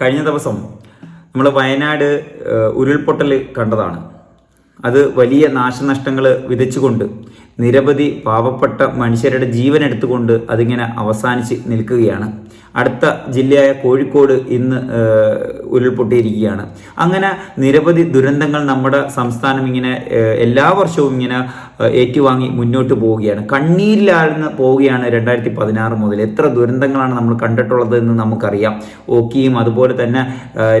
കഴിഞ്ഞ ദിവസം നമ്മൾ വയനാട് ഉരുൾപൊട്ടൽ കണ്ടതാണ്. അത് വലിയ നാശനഷ്ടങ്ങൾ വിതച്ചുകൊണ്ട് നിരവധി പാവപ്പെട്ട മനുഷ്യരുടെ ജീവൻ എടുത്തുകൊണ്ട് അതിങ്ങനെ അവസാനിച്ച് നിൽക്കുകയാണ്. അടുത്ത ജില്ലയായ കോഴിക്കോട് ഇന്ന് ഉരുൾപൊട്ടിയിരിക്കുകയാണ്. അങ്ങനെ നിരവധി ദുരന്തങ്ങൾ നമ്മുടെ സംസ്ഥാനം ഇങ്ങനെ എല്ലാ വർഷവും ഇങ്ങനെ ഏറ്റുവാങ്ങി മുന്നോട്ട് പോവുകയാണ്. കണ്ണീരിലാഴ്ന്ന് പോവുകയാണ് രണ്ടായിരത്തി പതിനാറ് മുതൽ. എത്ര ദുരന്തങ്ങളാണ് നമ്മൾ കണ്ടിട്ടുള്ളത് എന്ന് നമുക്കറിയാം. ഓക്കിയും അതുപോലെ തന്നെ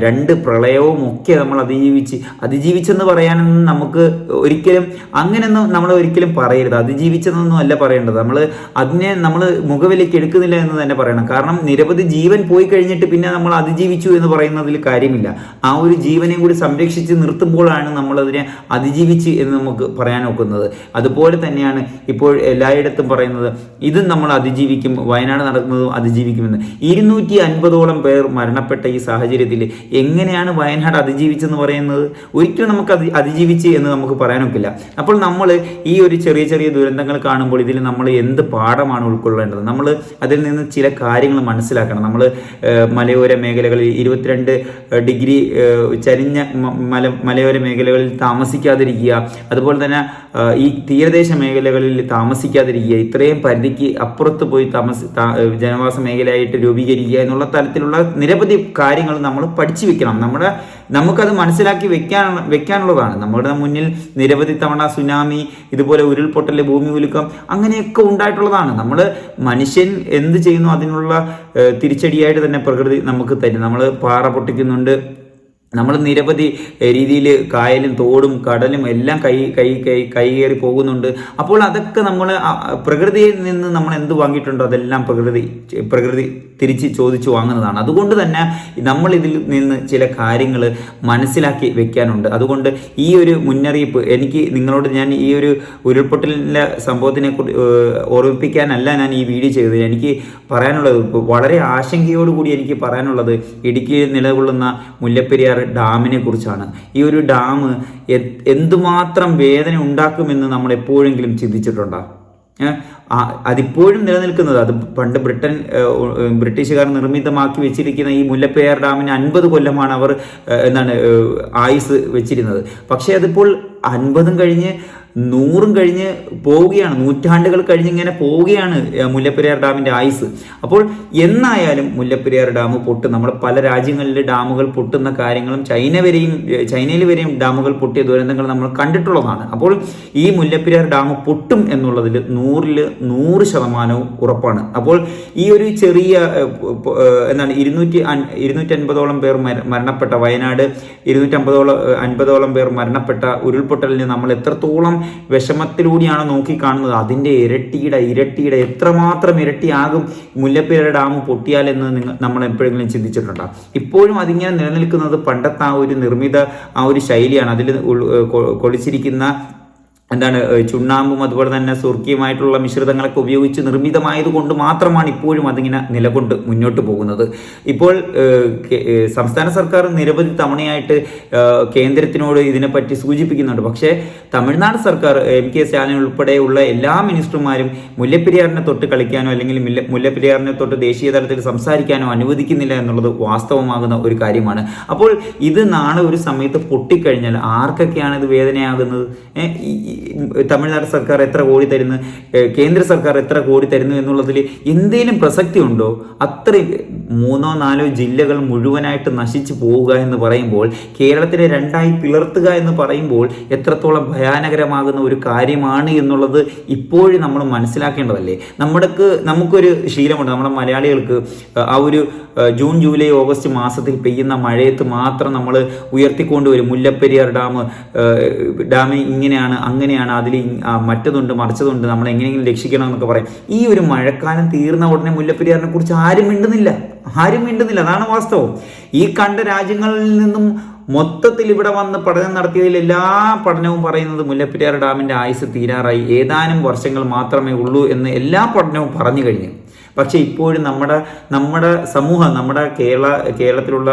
രണ്ട് പ്രളയവും ഒക്കെ നമ്മൾ അതിജീവിച്ച് അതിജീവിച്ചെന്ന് പറയാനൊന്നും നമുക്ക് ഒരിക്കലും അങ്ങനെയൊന്നും നമ്മൾ ഒരിക്കലും പറയരുത്. അതിജീവിച്ചതെന്നൊന്നും അല്ല പറയേണ്ടത്. നമ്മൾ അതിനെ നമ്മൾ മുഖവിലേക്ക് എടുക്കുന്നില്ല എന്ന് തന്നെ പറയണം. കാരണം നിരവധി ജീവൻ പോയി കഴിഞ്ഞിട്ട് പിന്നെ നമ്മൾ അതിജീവിച്ചു എന്ന് പറയുന്നതിൽ കാര്യമില്ല. ആ ഒരു ജീവനെയും കൂടി സംരക്ഷിച്ച് നിർത്തുമ്പോഴാണ് നമ്മളതിനെ അതിജീവിച്ച് എന്ന് നമുക്ക് പറയാൻ ഒക്കുന്നത് അതുപോലെ തന്നെയാണ് ഇപ്പോൾ എല്ലായിടത്തും പറയുന്നത് ഇതും നമ്മൾ അതിജീവിക്കും വയനാട് നടക്കുന്നതും അതിജീവിക്കുമെന്ന്. ഇരുന്നൂറ്റി അൻപതോളം പേർ മരണപ്പെട്ട ഈ സാഹചര്യത്തിൽ എങ്ങനെയാണ് വയനാട് അതിജീവിച്ചെന്ന് പറയുന്നത്? ഒരിക്കലും നമുക്ക് അതി അതിജീവിച്ച് എന്ന് നമുക്ക് പറയാനൊക്കില്ല. അപ്പോൾ നമ്മൾ ഈ ഒരു ചെറിയ ചെറിയ ദുരന്തങ്ങൾ കാണുമ്പോൾ ഇതിൽ നമ്മൾ എന്ത് പാഠമാണ് ഉൾക്കൊള്ളേണ്ടത്? നമ്മൾ അതിൽ നിന്ന് ചില കാര്യങ്ങൾ മനസ്സിലാക്കണം. നമ്മൾ മലയോര മേഖലകളിൽ ഇരുപത്തിരണ്ട് ഡിഗ്രി ചരിഞ്ഞ മല മലയോര മേഖലകളിൽ താമസിക്കാതിരിക്കുക അതുപോലെ തന്നെ ഈ തീരദേശ മേഖലകളിൽ താമസിക്കാതിരിക്കുക ഇത്രയും പരിധിക്ക് അപ്പുറത്ത് പോയി താമസ ജനവാസ മേഖലയായിട്ട് രൂപീകരിക്കുക എന്നുള്ള തരത്തിലുള്ള നിരവധി കാര്യങ്ങൾ നമ്മൾ പഠിച്ചു വെക്കണം. നമ്മുടെ നമുക്കത് മനസ്സിലാക്കി വെക്കാൻ വെക്കാനുള്ളതാണ്. നമ്മുടെ മുന്നിൽ നിരവധി തവണ സുനാമി ഇതുപോലെ ഉരുൾപൊട്ടൽ ഭൂമി ഉലുക്കം അങ്ങനെയൊക്കെ ഉണ്ടായിട്ടുള്ളതാണ്. നമ്മൾ മനുഷ്യൻ എന്ത് ചെയ്യുന്നു അതിനുള്ള തിരിച്ചടിയായിട്ട് തന്നെ പ്രകൃതി നമുക്ക് തരും. നമ്മൾ പാറ പൊട്ടിക്കുന്നുണ്ട് നമ്മൾ നിരവധി രീതിയിൽ കായലും തോടും കടലും എല്ലാം കൈ കൈ കൈ കൈകേറി പോകുന്നുണ്ട്. അപ്പോൾ അതൊക്കെ നമ്മൾ പ്രകൃതിയിൽ നിന്ന് നമ്മൾ എന്ത് വാങ്ങിയിട്ടുണ്ടോ അതെല്ലാം പ്രകൃതി പ്രകൃതി തിരിച്ച് ചോദിച്ചു വാങ്ങുന്നതാണ്. അതുകൊണ്ട് തന്നെ നമ്മൾ ഇതിൽ നിന്ന് ചില കാര്യങ്ങൾ മനസ്സിലാക്കി വെക്കാനുണ്ട്. അതുകൊണ്ട് ഈ ഒരു മുന്നറിയിപ്പ് എനിക്ക് നിങ്ങളോട് ഞാൻ ഈ ഒരു ഉരുൾപൊട്ടലിന്റെ സംഭവത്തിനെ ഓർമ്മിപ്പിക്കാനല്ല ഞാൻ ഈ വീഡിയോ ചെയ്തത്. എനിക്ക് പറയാനുള്ളത് വളരെ ആശങ്കയോടുകൂടി എനിക്ക് പറയാനുള്ളത് ഇടുക്കിയിൽ നിലകൊള്ളുന്ന മുല്ലപ്പെരിയാർ ഡാമിനെ കുറിച്ചാണ് ഈ ഒരു ഡാം എന്തുമാത്രം വേദന ഉണ്ടാക്കുമെന്ന് നമ്മൾ എപ്പോഴെങ്കിലും ചിന്തിച്ചിട്ടുണ്ടോ? അതിപ്പോഴും നിലനിൽക്കുന്നത് അത് പണ്ട് ബ്രിട്ടൻ ബ്രിട്ടീഷുകാർ നിർമ്മിതമാക്കി വെച്ചിരിക്കുന്ന ഈ മുല്ലപ്പെരിയാർ ഡാമിന് അൻപത് കൊല്ലമാണ് അവർ എന്താണ് ആയുസ് വെച്ചിരുന്നത്. പക്ഷേ അതിപ്പോൾ അൻപതും കഴിഞ്ഞ് നൂറും കഴിഞ്ഞ് പോവുകയാണ്. നൂറ്റാണ്ടുകൾ കഴിഞ്ഞ് ഇങ്ങനെ പോവുകയാണ് മുല്ലപ്പെരിയാർ ഡാമിന്റെ ആയുസ്. അപ്പോൾ എന്നായാലും മുല്ലപ്പെരിയാർ ഡാം പൊട്ടും നമ്മൾ പല രാജ്യങ്ങളിൽ ഡാമുകൾ പൊട്ടുന്ന കാര്യങ്ങളും ചൈന വരെയും ചൈനയിൽ വരെയും ഡാമുകൾ പൊട്ടിയ ദുരന്തങ്ങൾ നമ്മൾ കണ്ടിട്ടുള്ളതാണ്. അപ്പോൾ ഈ മുല്ലപ്പെരിയാർ ഡാം പൊട്ടും എന്നുള്ളതിൽ നൂറിൽ നൂറ് ശതമാനവും ഉറപ്പാണ്. അപ്പോൾ ഈ ഒരു ചെറിയ എന്താണ് ഇരുന്നൂറ്റി ഇരുന്നൂറ്റി അൻപതോളം പേർ മരണപ്പെട്ട വയനാട് ഇരുന്നൂറ്റി അമ്പതോളം അൻപതോളം പേർ മരണപ്പെട്ട ഉരുൾപൊട്ടലിന് നമ്മൾ എത്രത്തോളം വിഷമത്തിലൂടെയാണ് നോക്കിക്കാണുന്നത്. അതിന്റെ ഇരട്ടിയുടെ ഇരട്ടിയുടെ എത്രമാത്രം ഇരട്ടിയാകും മുല്ലപ്പെരിയാർ ഡാം പൊട്ടിയാലെന്ന് നിങ്ങൾ നമ്മൾ എപ്പോഴെങ്കിലും ചിന്തിച്ചിട്ടുണ്ടോ? ഇപ്പോഴും അതിങ്ങനെ നിലനിൽക്കുന്നത് പണ്ടത്തെ ആ ഒരു നിർമ്മിത ആ ഒരു ശൈലിയാണ്. അതിൽ കൊളിച്ചിരിക്കുന്ന എന്താണ് ചുണ്ണാമ്പും അതുപോലെ തന്നെ സുർക്കിയുമായിട്ടുള്ള മിശ്രിതങ്ങളൊക്കെ ഉപയോഗിച്ച് നിർമ്മിതമായത് കൊണ്ട് മാത്രമാണ് ഇപ്പോഴും അതിങ്ങനെ നിലകൊണ്ട് മുന്നോട്ട് പോകുന്നത്. ഇപ്പോൾ സംസ്ഥാന സർക്കാർ നിരവധി തവണയായിട്ട് കേന്ദ്രത്തിനോട് ഇതിനെപ്പറ്റി സൂചിപ്പിക്കുന്നുണ്ട്. പക്ഷേ തമിഴ്നാട് സർക്കാർ എം കെ സ്റ്റാലിൻ ഉൾപ്പെടെയുള്ള എല്ലാ മിനിസ്റ്റർമാരും മുല്ലപ്പെരിയാറിനെ തൊട്ട് കളിക്കാനോ അല്ലെങ്കിൽ മുല്ല മുല്ലപ്പെരിയാറിനെ തൊട്ട് ദേശീയ തലത്തിൽ സംസാരിക്കാനോ അനുവദിക്കുന്നില്ല എന്നുള്ളത് വാസ്തവമാകുന്ന ഒരു കാര്യമാണ്. അപ്പോൾ ഇത് നാളെ ഒരു സമയത്ത് പൊട്ടിക്കഴിഞ്ഞാൽ ആർക്കൊക്കെയാണ് ഇത് വേദനയാകുന്നത്? തമിഴ്നാട് സർക്കാർ എത്ര കോടി തരുന്നു? കേന്ദ്ര സർക്കാർ എത്ര കോടി തരുന്നു എന്നുള്ളതിൽ എന്തെങ്കിലും പ്രസക്തി ഉണ്ടോ? അത്രയും മൂന്നോ നാലോ ജില്ലകൾ മുഴുവനായിട്ട് നശിച്ചു പോവുക എന്ന് പറയുമ്പോൾ കേരളത്തിനെ രണ്ടായി പിളർത്തുക എന്ന് പറയുമ്പോൾ എത്രത്തോളം ഭയാനകരമാകുന്ന ഒരു കാര്യമാണ് എന്നുള്ളത് ഇപ്പോഴും നമ്മൾ മനസ്സിലാക്കേണ്ടതല്ലേ? നമ്മുടെക്ക് നമുക്കൊരു ശീലമുണ്ട്. നമ്മുടെ മലയാളികൾക്ക് ആ ഒരു ജൂൺ ജൂലൈ ഓഗസ്റ്റ് മാസത്തിൽ പെയ്യുന്ന മഴയത്ത് മാത്രം നമ്മൾ ഉയർത്തിക്കൊണ്ടുവരും. മുല്ലപ്പെരിയാർ ഡാം ഡാം ഇങ്ങനെയാണ് അങ്ങനെയാണ് അതിൽ മറ്റതുണ്ട് മറിച്ചതുണ്ട് നമ്മൾ എങ്ങനെയെങ്കിലും രക്ഷിക്കണം എന്നൊക്കെ പറയും. ഈ ഒരു മഴക്കാലം തീർന്ന ഉടനെ മുല്ലപ്പെരിയാറിനെ കുറിച്ച് ആരും മിണ്ടുന്നില്ല. ആരും മിണ്ടുന്നില്ല. അതാണ് വാസ്തവം. ഈ കണ്ട രാജ്യങ്ങളിൽ നിന്നും മൊത്തത്തിൽ ഇവിടെ വന്ന് പഠനം നടത്തിയതിൽ എല്ലാ പഠനവും പറയുന്നത് മുല്ലപ്പെരിയാർ ഡാമിന്റെ ആയുസ് തീരാറായി. ഏതാനും വർഷങ്ങൾ മാത്രമേ ഉള്ളൂ എന്ന് എല്ലാ പഠനവും പറഞ്ഞു കഴിഞ്ഞു. പക്ഷേ ഇപ്പോഴും നമ്മുടെ നമ്മുടെ സമൂഹം നമ്മുടെ കേരള കേരളത്തിലുള്ള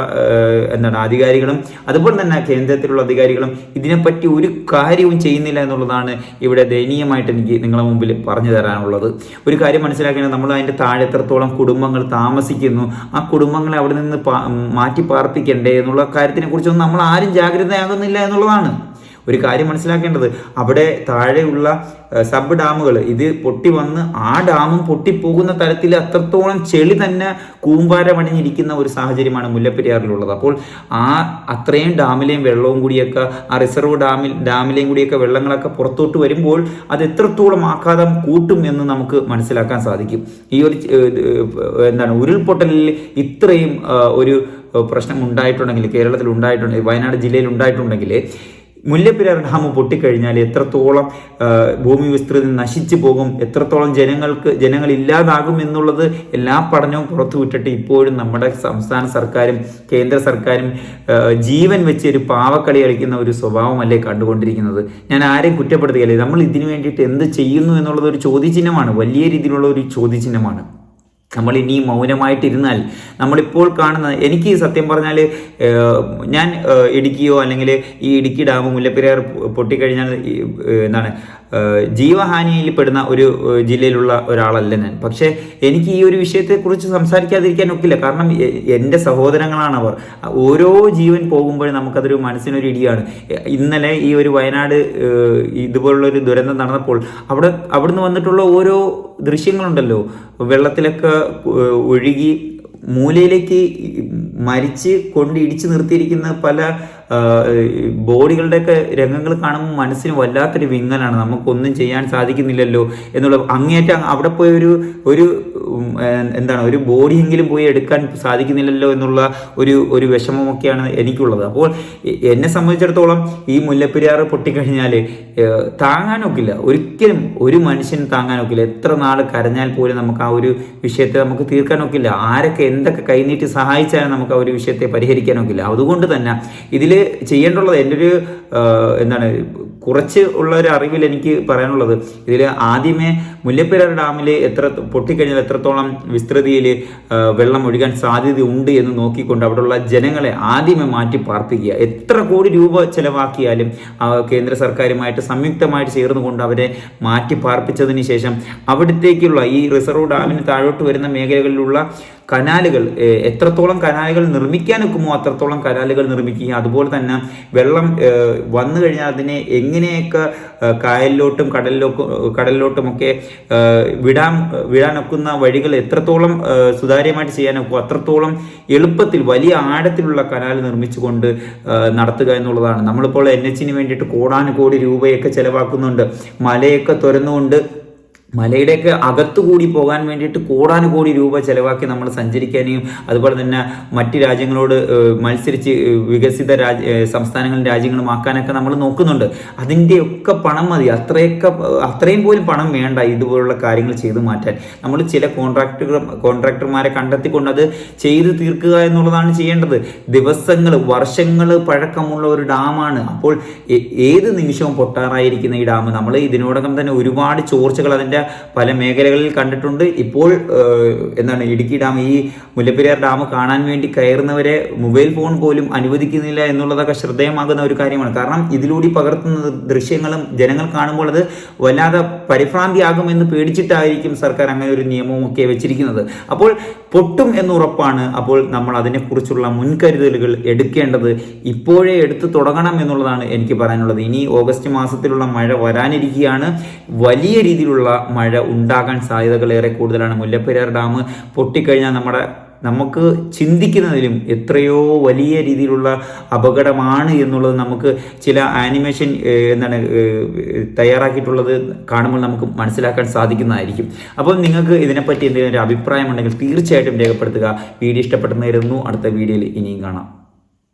എന്താണ് അധികാരികളും അതുപോലെ തന്നെ കേന്ദ്രത്തിലുള്ള അധികാരികളും ഇതിനെപ്പറ്റി ഒരു കാര്യവും ചെയ്യുന്നില്ല എന്നുള്ളതാണ് ഇവിടെ ദയനീയമായിട്ട് എനിക്ക് നിങ്ങളെ മുമ്പിൽ പറഞ്ഞു തരാനുള്ളത്. ഒരു കാര്യം മനസ്സിലാക്കേണ്ടത് നമ്മൾ അതിന്റെ താഴെ എത്രത്തോളം കുടുംബങ്ങൾ താമസിക്കുന്നു ആ കുടുംബങ്ങളെ അവിടെ നിന്ന് മാറ്റി പാർപ്പിക്കണ്ടേ എന്നുള്ള കാര്യത്തിനെ കുറിച്ചൊന്നും നമ്മൾ ആരും ജാഗ്രതയാകുന്നില്ല എന്നുള്ളതാണ്. ഒരു കാര്യം മനസ്സിലാക്കേണ്ടത്. അവിടെ താഴെയുള്ള സബ് ഡാമുകൾ ഇത് പൊട്ടി വന്ന് ആ ഡാമും പൊട്ടിപ്പോകുന്ന തരത്തിൽ അത്രത്തോളം ചെളി തന്നെ കൂമ്പാരമണിഞ്ഞിരിക്കുന്ന ഒരു സാഹചര്യമാണ് മുല്ലപ്പെരിയാറിലുള്ളത്. അപ്പോൾ ആ അത്രയും ഡാമിലെയും വെള്ളവും കൂടിയൊക്കെ ആ റിസർവ് ഡാമിൽ ഡാമിലെയും കൂടിയൊക്കെ വെള്ളങ്ങളൊക്കെ പുറത്തോട്ട് വരുമ്പോൾ അത് എത്രത്തോളം ആഘാതം കൂട്ടും എന്ന് നമുക്ക് മനസ്സിലാക്കാൻ സാധിക്കും. ഈ ഒരു എന്താണ് ഉരുൾപൊട്ടലിൽ ഇത്രയും ഒരു പ്രശ്നം ഉണ്ടായിട്ടുണ്ടെങ്കിൽ കേരളത്തിൽ ഉണ്ടായിട്ടുണ്ടെങ്കിൽ വയനാട് ജില്ലയിൽ ഉണ്ടായിട്ടുണ്ടെങ്കിൽ മുല്ലപ്പെരിയാർ ഡാം പൊട്ടിക്കഴിഞ്ഞാൽ എത്രത്തോളം ഭൂമി വിസ്തൃതി നശിച്ചു പോകും എത്രത്തോളം ജനങ്ങൾക്ക് ജനങ്ങൾ ഇല്ലാതാകും എന്നുള്ളത് എല്ലാ പഠനവും പുറത്തുവിട്ടിട്ട് ഇപ്പോഴും നമ്മുടെ സംസ്ഥാന സർക്കാരും കേന്ദ്ര സർക്കാരും ജീവൻ വെച്ച് ഒരു പാവക്കളി കളിക്കുന്ന ഒരു സ്വഭാവമല്ലേ കണ്ടുകൊണ്ടിരിക്കുന്നത്. ഞാൻ ആരെയും കുറ്റപ്പെടുത്തുകയല്ലേ? നമ്മൾ ഇതിനു വേണ്ടിയിട്ട് എന്ത് ചെയ്യുന്നു എന്നുള്ളത് ഒരു ചോദ്യചിഹ്നമാണ് വലിയ രീതിയിലുള്ള ഒരു ചോദ്യചിഹ്നമാണ്. നമ്മൾ ഇനി മൗനമായിട്ടിരുന്നാൽ നമ്മളിപ്പോൾ കാണുന്ന എനിക്ക് സത്യം പറഞ്ഞാൽ ഞാൻ ഇടുക്കിയോ അല്ലെങ്കിൽ ഈ ഇടുക്കി ഡാം മുല്ലപ്പെരിയാർ പൊട്ടിക്കഴിഞ്ഞാൽ എന്താണ് ജീവഹാനിയിൽ പെടുന്ന ഒരു ജില്ലയിലുള്ള ഒരാളല്ല ഞാൻ. പക്ഷേ എനിക്ക് ഈ ഒരു വിഷയത്തെക്കുറിച്ച് സംസാരിക്കാതിരിക്കാൻ ഒക്കില്ല കാരണം എന്റെ സഹോദരങ്ങളാണ് അവർ. ഓരോ ജീവൻ പോകുമ്പോഴും നമുക്കതൊരു മനസ്സിനൊരു ഇടിയാണ്. ഇന്നലെ ഈ ഒരു വയനാട് ഇതുപോലുള്ളൊരു ദുരന്തം നടന്നപ്പോൾ അവിടെ അവിടുന്ന് വന്നിട്ടുള്ള ഓരോ ദൃശ്യങ്ങളുണ്ടല്ലോ. വെള്ളത്തിലൊക്കെ ഒഴുകി മൂലയിലേക്ക് മരിച്ച് കൊണ്ട് ഇടിച്ചു നിർത്തിയിരിക്കുന്ന പല ബോഡികളുടെയൊക്കെ രംഗങ്ങൾ കാണുമ്പോൾ മനസ്സിന് വല്ലാത്തൊരു വിങ്ങലാണ്. നമുക്കൊന്നും ചെയ്യാൻ സാധിക്കുന്നില്ലല്ലോ എന്നുള്ള അങ്ങേറ്റം അവിടെ പോയി ഒരു ഒരു എന്താണ് ഒരു ബോഡിയെങ്കിലും പോയി എടുക്കാൻ സാധിക്കുന്നില്ലല്ലോ എന്നുള്ള ഒരു ഒരു വിഷമമൊക്കെയാണ് എനിക്കുള്ളത്. അപ്പോൾ എന്നെ സംബന്ധിച്ചിടത്തോളം ഈ മുല്ലപ്പെരിയാർ പൊട്ടിക്കഴിഞ്ഞാൽ താങ്ങാനൊക്കില്ല. ഒരിക്കലും ഒരു മനുഷ്യൻ താങ്ങാനൊക്കില്ല. എത്ര നാൾ കരഞ്ഞാൽ പോലും നമുക്ക് ആ ഒരു വിഷയത്തെ നമുക്ക് തീർക്കാനൊക്കില്ല. ആരൊക്കെ എന്തൊക്കെ കൈനീട്ടി സഹായിച്ചാലും നമുക്ക് ആ ഒരു വിഷയത്തെ പരിഹരിക്കാനൊക്കില്ല. അതുകൊണ്ട് തന്നെ ഇതിൽ ചെയ്യേണ്ടുള്ളത് എന്റെ ഒരു എന്താണ് കുറച്ച് ഉള്ള ഒരു അറിവിൽ എനിക്ക് പറയാനുള്ളത്. ഇതിൽ ആദ്യമേ മുല്ലപ്പെരിയാർ ഡാമിൽ എത്ര പൊട്ടിക്കഴിഞ്ഞാൽ എത്രത്തോളം വിസ്തൃതിയിൽ വെള്ളം ഒഴുകാൻ സാധ്യത ഉണ്ട് എന്ന് നോക്കിക്കൊണ്ട് അവിടെയുള്ള ജനങ്ങളെ ആദ്യമേ മാറ്റി പാർപ്പിക്കുക. എത്ര കോടി രൂപ ചെലവാക്കിയാലും കേന്ദ്ര സർക്കാരുമായിട്ട് സംയുക്തമായിട്ട് ചേർന്നുകൊണ്ട് അവരെ മാറ്റി പാർപ്പിച്ചതിന് ശേഷം അവിടത്തേക്കുള്ള ഈ റിസർവ് ഡാമിന് താഴോട്ട് വരുന്ന മേഖലകളിലുള്ള കനാലുകൾ എത്രത്തോളം കനാലുകൾ നിർമ്മിക്കാൻ നിൽക്കുമോ അത്രത്തോളം കനാലുകൾ നിർമ്മിക്കുകയും അതുപോലെ തന്നെ വെള്ളം വന്നു കഴിഞ്ഞാൽ അതിനെ എങ്ങനെയൊക്കെ കായലിലോട്ടും കടലിലോട്ടും കടലിലോട്ടുമൊക്കെ വിടാൻ വിടാനൊക്കുന്ന വഴികൾ എത്രത്തോളം സുതാര്യമായിട്ട് ചെയ്യാനൊക്കും അത്രത്തോളം എളുപ്പത്തിൽ വലിയ ആഴത്തിലുള്ള കനാൽ നിർമ്മിച്ചുകൊണ്ട് നടത്തുക എന്നുള്ളതാണ്. നമ്മളിപ്പോൾ എൻ എച്ചിന് വേണ്ടിയിട്ട് കോടാനുകോടി രൂപയൊക്കെ ചെലവാക്കുന്നുണ്ട്. മലയൊക്കെ തുറന്നുകൊണ്ട് മലയുടെയൊക്കെ അകത്തുകൂടി പോകാൻ വേണ്ടിയിട്ട് കോടാനുകോടി രൂപ ചെലവാക്കി നമ്മൾ സഞ്ചരിക്കാനും അതുപോലെ തന്നെ മറ്റ് രാജ്യങ്ങളോട് മത്സരിച്ച് വികസിത രാജ്യ സംസ്ഥാനങ്ങളും രാജ്യങ്ങളും ആക്കാനൊക്കെ നമ്മൾ നോക്കുന്നുണ്ട്. അതിന്റെയൊക്കെ പണം മതി. അത്രയൊക്കെ അത്രയും പോലും പണം വേണ്ട ഇതുപോലുള്ള കാര്യങ്ങൾ ചെയ്തു മാറ്റാൻ. നമ്മൾ ചില കോൺട്രാക്ടർ കോൺട്രാക്ടർമാരെ കണ്ടെത്തിക്കൊണ്ട് അത് ചെയ്ത് തീർക്കുക എന്നുള്ളതാണ് ചെയ്യേണ്ടത്. ദിവസങ്ങൾ വർഷങ്ങൾ പഴക്കമുള്ള ഒരു ഡാമാണ്. അപ്പോൾ ഏത് നിമിഷവും പൊട്ടാറായിരിക്കുന്ന ഈ ഡാം. നമ്മൾ ഇതിനോടകം തന്നെ ഒരുപാട് ചോർച്ചകൾ അതിന്റെ പല മേഖലകളിൽ കണ്ടിട്ടുണ്ട്. ഇപ്പോൾ എന്താണ് ഇടുക്കി ഡാം ഈ മുല്ലപ്പെരിയാർ ഡാം കാണാൻ വേണ്ടി കയറുന്നവരെ മൊബൈൽ ഫോൺ പോലും അനുവദിക്കുന്നില്ല എന്നുള്ളതൊക്കെ ശ്രദ്ധേയമാകുന്ന ഒരു കാര്യമാണ്. കാരണം ഇതിലൂടെ പകർത്തുന്ന ദൃശ്യങ്ങളും ജനങ്ങൾ കാണുമ്പോൾ അത് വല്ലാതെ പരിഭ്രാന്തിയാകുമെന്ന് പേടിച്ചിട്ടായിരിക്കും സർക്കാർ അങ്ങനെ ഒരു നിയമവും ഒക്കെ വെച്ചിരിക്കുന്നത്. അപ്പോൾ പൊട്ടും എന്നുറപ്പാണ് അപ്പോൾ നമ്മൾ അതിനെക്കുറിച്ചുള്ള മുൻകരുതലുകൾ എടുക്കേണ്ടത് ഇപ്പോഴേ എടുത്തു തുടങ്ങണം എന്നുള്ളതാണ് എനിക്ക് പറയാനുള്ളത്. ഇനി ഓഗസ്റ്റ് മാസത്തിലുള്ള മഴ വരാനിരിക്കുകയാണ്. വലിയ രീതിയിലുള്ള മഴ ഉണ്ടാകാൻ സാധ്യതകൾ ഏറെ കൂടുതലാണ്. മുല്ലപ്പെരിയാർ ഡാം പൊട്ടിക്കഴിഞ്ഞാൽ നമ്മുടെ നമുക്ക് ചിന്തിക്കുന്നതിലും എത്രയോ വലിയ രീതിയിലുള്ള അപകടമാണ് എന്നുള്ളത് നമുക്ക് ചില ആനിമേഷൻ എന്താണ് തയ്യാറാക്കിയിട്ടുള്ളത് കാണുമ്പോൾ നമുക്ക് മനസ്സിലാക്കാൻ സാധിക്കുന്നതായിരിക്കും. അപ്പോൾ നിങ്ങൾക്ക് ഇതിനെപ്പറ്റി എന്തെങ്കിലും ഒരു അഭിപ്രായം ഉണ്ടെങ്കിൽ തീർച്ചയായിട്ടും രേഖപ്പെടുത്തുക. വീഡിയോ ഇഷ്ടപ്പെട്ടെന്നായിരുന്നു അടുത്ത വീഡിയോയിൽ ഇനിയും കാണാം.